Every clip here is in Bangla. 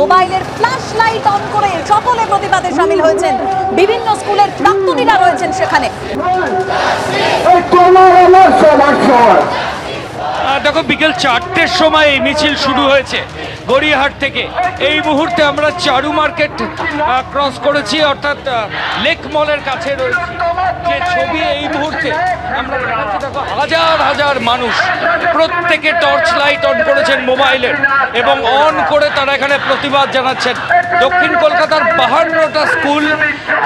মোবাইলের ফ্ল্যাশ লাইট অন করে সকলে প্রতিবাদে সামিল হয়েছেন। বিভিন্ন স্কুলের প্রাক্তনীরা রয়েছেন সেখানে। দেখো, বিকেল চারটের সময় এই মিছিল শুরু হয়েছে গড়িয়াহাট থেকে। এই মুহূর্তে আমরা চারু মার্কেট ক্রস করেছি, অর্থাৎ লেক মলের কাছে রয়েছি। যে ছবি এই মুহূর্তে হাজার হাজার মানুষ প্রত্যেকে টর্চ লাইট অন করেছেন মোবাইলের এবং অন করে তারা এখানে প্রতিবাদ জানাচ্ছেন। দক্ষিণ কলকাতার বাহান্নটা স্কুল,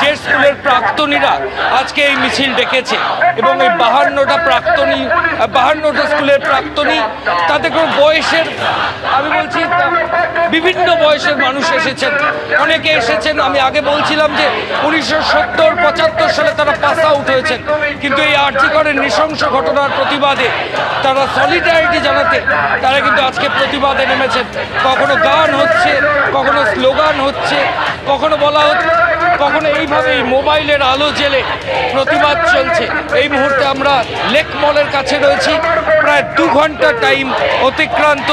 যে স্কুলের প্রাক্তনীরা আজকে এই মিছিল ডেকেছে এবং এই বাহান্নটা প্রাক্তনী, বাহান্নটা স্কুলের প্রাক্তনী, তাতে কোনো বয়সের, আমি বলছি, বিভিন্ন বয়সের মানুষ এসেছেন। অনেকে এসেছেন, আমি আগে বলছিলাম যে উনিশশো সত্তর পঁচাত্তর সালে তারা পাস উঠেছেন। কিন্তু এই আর্থিকরের নৃশংস ঘটনার প্রতিবাদে তারা সলিডারিটি জানাতে, তারা কিন্তু আজকে প্রতিবাদে নেমেছেন। কখনো গান হচ্ছে, কখনো স্লোগান হচ্ছে, কখনো বলা হচ্ছে কখনো এইভাবে এই মোবাইলের আলো জেলে প্রতিবাদ চলছে। এই মুহূর্তে আমরা লেক মলের কাছে রয়েছি। প্রায় দু ঘণ্টা টাইম অতিক্রান্ত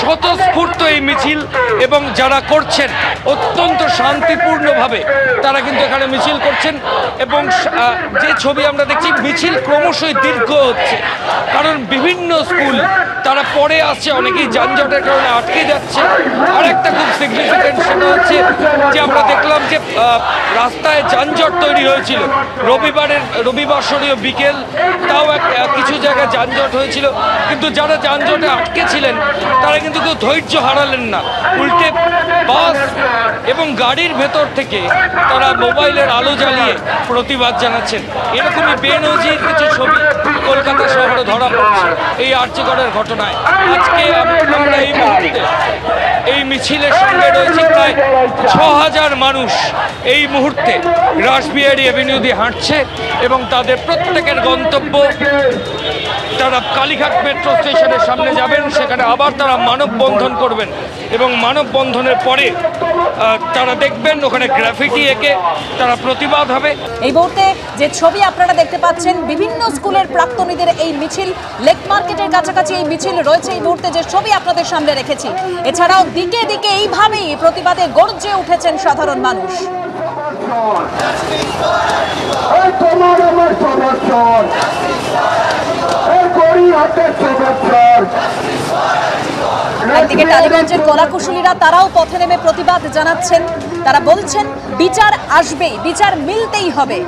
স্বতঃস্ফূর্ত এই মিছিল এবং যারা করছেন অত্যন্ত শান্তিপূর্ণভাবে তারা কিন্তু এখানে মিছিল করছেন এবং যে ছবি আমরা দেখছি মিছিল ক্রমশই দীর্ঘ হচ্ছে। কারণ বিভিন্ন স্কুল তারা পরে আসছে, অনেকেই যানজটের কারণে আটকে যাচ্ছে। একটা খুব সিগনিফিকেন্ট সেটা হচ্ছে, যে আমরা দেখলাম যে রাস্তায় যানজট তৈরি হয়েছিল। রবিবারের, রবিবাসরীয় বিকেল, তাও এক কিছু জায়গায় যানজট হয়েছিল। কিন্তু যারা যানজটে আটকে ছিলেন, তারা কিন্তু কেউ ধৈর্য হারালেন না। উল্টে বাস এবং গাড়ির ভেতর থেকে তারা মোবাইলের আলো জ্বালিয়ে প্রতিবাদ জানাচ্ছেন। এরকমই বেনজির কিছু ছবি কলকাতা শহরে ধরা পড়ছে। এই আর্চিগড়ের ঘটনায়। আজকে আমরা এই মুহূর্তে এই মিছিলের সঙ্গে রয়েছে প্রায় ছ হাজার মানুষ। এই মুহূর্তে রাসবিহারি এভিনিউ দিয়ে হাঁটছে এবং তাদের প্রত্যেকের গন্তব্য তারা কালীঘাট মেট্রো স্টেশনের সামনে যাবেন সেখানে আবার তারা মানববন্ধন করবেন এবং মানববন্ধনের পরে তারা দেখবেন ওখানে গ্রাফিটি এঁকে তারা প্রতিবাদ হবে। এই মুহূর্তে যে ছবি আপনারা দেখতে পাচ্ছেন বিভিন্ন স্কুলের প্রাক্তনীদের এই মিছিল লেক মার্কেটের কাছাকাছি এই মিছিল রয়েছে। এই মুহূর্তে যে ছবি আপনাদের সামনে রেখেছি এছাড়াও দিকে দিকে এইভাবেই প্রতিবাদে গর্জে উঠেছেন সাধারণ মানুষ। একদিকে টালিগঞ্জের কলাকুশলীরা তারাও পথে নেমে প্রতিবাদ জানাচ্ছেন। তারা বলছেন, বিচার আসবে বিচার মিলতেই হবে।